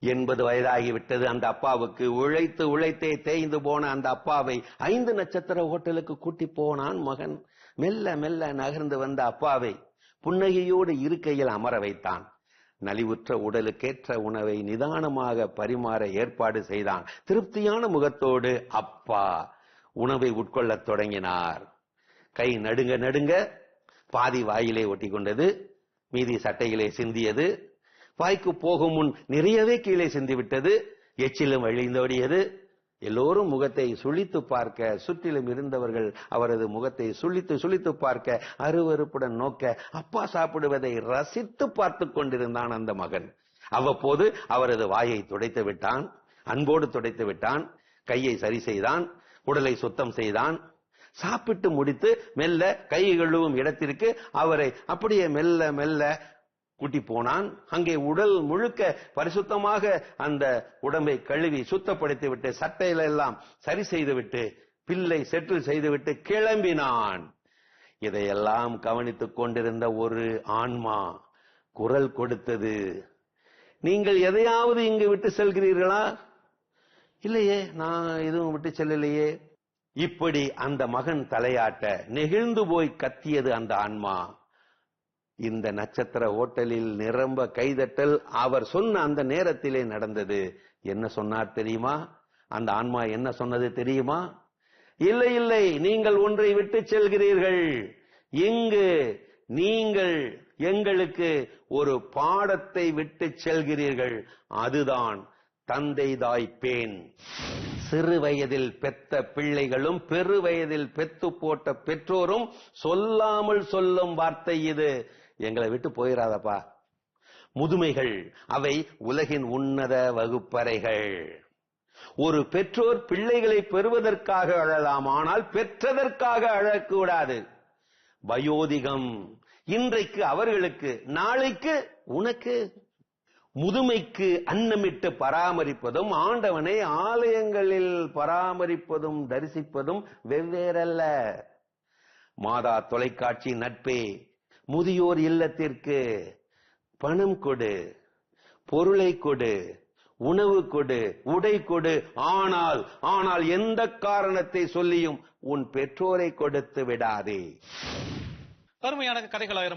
எண்பது வயதாகிவிட்டது. அந்த அப்பாவுக்கு உழைத்து உழைத்தே தேய்ந்து போன அந்த அப்பாவை ஐந்து நட்சத்திர ஹோட்டலுக்கு கூட்டி போனான் மகன். மெல்ல மெல்ல நகர்ந்து வந்த அப்பாவை புன்னகையோடு இருக்கையில் அமர வைத்தான். நலிவுற்ற உடலுக்கேற்ற உணவை நிதானமாக பரிமாற ஏற்பாடு செய்தான். திருப்தியான முகத்தோடு அப்பா உணவை உட்கொள்ளத் தொடங்கினார். கை நடுங்க நடுங்க பாதி வாயிலே ஒட்டி கொண்டது மீதி சட்டையிலே சிந்தியது வாய்க்கு போகும் முன் நிறையவே கீழே சிந்தி விட்டது எச்சிலும் வழிந்தோடியது. எல்லோரும் முகத்தை சுழித்து பார்க்க சுற்றிலும் இருந்தவர்கள் அவரது முகத்தை சுழித்து சுழித்து பார்க்க அருவருப்புடன் நோக்க அப்பா சாப்பிடுவதை ரசித்து பார்த்து கொண்டிருந்தான் அந்த மகன். அவ்வப்போது அவரது வாயை துடைத்து விட்டான். அன்போடு துடைத்து விட்டான். கையை சரி செய்தான். உடலை சுத்தம் செய்தான். சாப்பிட்டு முடித்து மெல்ல கை கழுவும் இடத்திற்கு அவரை அப்படியே மெல்ல மெல்ல கூட்டி போனான். அங்கே உடல் முழுக்க பரிசுத்தமாக அந்த உடம்பை கழுவி சுத்தப்படுத்தி விட்டு சட்டையில எல்லாம் சரி செய்துவிட்டு பில்லை செட்டில் செய்துவிட்டு கிளம்பினான். இதையெல்லாம் கவனித்துக் கொண்டிருந்த ஒரு ஆன்மா குரல் கொடுத்தது நீங்கள் எதையாவது இங்கு விட்டு செல்கிறீர்களா? இல்லையே நான் எதுவும் விட்டு செல்லலையே. இப்படி அந்த மகன் தலையாட்ட நெகிழ்ந்து போய் கத்தியது அந்த ஆன்மா. இந்த நட்சத்திர ஹோட்டலில் நிரம்ப கைதட்டல் அவர் சொன்ன அந்த நேரத்திலே நடந்தது. என்ன சொன்னார் தெரியுமா? அந்த ஆன்மா என்ன சொன்னது தெரியுமா? இல்லை இல்லை நீங்கள் ஒன்றை விட்டு செல்கிறீர்கள். இங்கு நீங்கள் எங்களுக்கு ஒரு பாடத்தை விட்டு செல்கிறீர்கள். அதுதான் தந்தை தாய் பேன். சிறு வயதில் பெத்த பிள்ளைகளும் பெரு வயதில் பெத்து போட்ட பெற்றோரும் சொல்லாமல் சொல்லும் வார்த்தை இது. எங்களை விட்டு போயிடாதப்பா முதுமைகள் அவை உலகின் உன்னத வகுப்பறைகள். ஒரு பெற்றோர் பிள்ளைகளை பெறுவதற்காக அழலாம் ஆனால் பெற்றதற்காக அழக்கூடாது. வயோதிகம் இன்றைக்கு அவர்களுக்கு நாளைக்கு உனக்கு. முதுமைக்கு அன்னமிட்டு பராமரிப்பதும் ஆண்டவனை ஆலயங்களில் பராமரிப்பதும் தரிசிப்பதும் வெவ்வேறல்ல. மாதா தொலைக்காட்சி நட்பே முதியோர் இல்லத்திற்கு பணம் கொடு பொருளை கொடு உணவு கொடு உடை கொடு. ஆனால் ஆனால் எந்த காரணத்தை சொல்லியும் உன் பெற்றோரை கொடுத்து விடாதே. அருமையான கதைகளாயிரம்